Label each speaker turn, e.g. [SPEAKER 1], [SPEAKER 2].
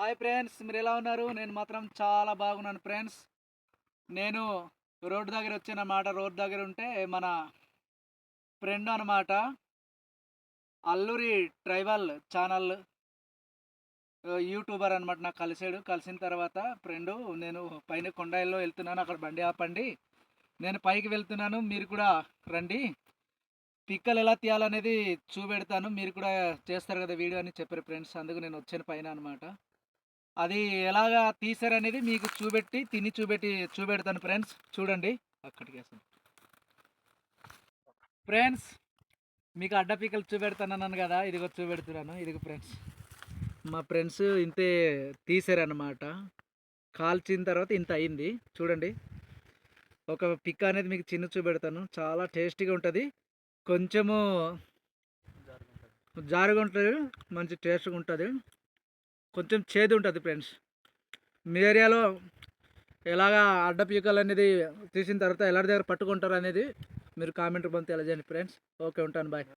[SPEAKER 1] Hi friends మీరు ఎలా ఉన్నారు? నేను మాత్రం చాలా బాగున్నాను ఫ్రెండ్స్. నేను రోడ్డు దగ్గర వచ్చానమాట. రోడ్డు దగ్గర ఉంటే మన ఫ్రెండ్ అనమాట అల్లూరి ట్రైబల్ ఛానల్ యూట్యూబర్ అనమాట నాకు కలిసాడు కలిసిన తర్వాత ఫ్రెండు నేను పైన కొండాయిల్లో వెళ్తున్నాను. అక్కడ బండి ఆపండి. నేను పైకి వెళ్తున్నాను. మీరు కూడా రండి. పిక్కలు ఎలా తీయాలనేది చూపెడతాను. మీరు కూడా చేస్తారు కదా వీడియో అని చెప్పారు ఫ్రెండ్స్. అందుకు నేను వచ్చాను పైన అనమాట అది ఎలాగా తీసారనేది మీకు చూపెట్టి తిని చూపెట్టి చూపెడతాను ఫ్రెండ్స్. చూడండి. అక్కడికి ఫ్రెండ్స్ మీకు అడ్డ పీకలు చూపెడతానన్నాను కదా ఇదిగో చూపెడుతున్నాను. ఇదిగో ఫ్రెండ్స్ మా ఫ్రెండ్స్ ఇంతే తీసారనమాట కాల్చిన తర్వాత ఇంత అయింది. చూడండి. ఒక పిక్ అనేది మీకు చిన్న చూపెడతాను. చాలా టేస్టీగా ఉంటుంది. కొంచెము జారుగా ఉంటుంది. మంచి టేస్ట్గా ఉంటుంది. కొంచెం చేదు ఉంటుంది ఫ్రెండ్స్ మీ ఏరియాలో ఎలాగా అడ్డ పీకలు అనేది తీసిన తర్వాత ఎలాంటి దగ్గర పట్టుకుంటారు అనేది మీరు కామెంట్ పంపి తెలియజేయండి ఫ్రెండ్స్ ఓకే ఉంటాను బాయ్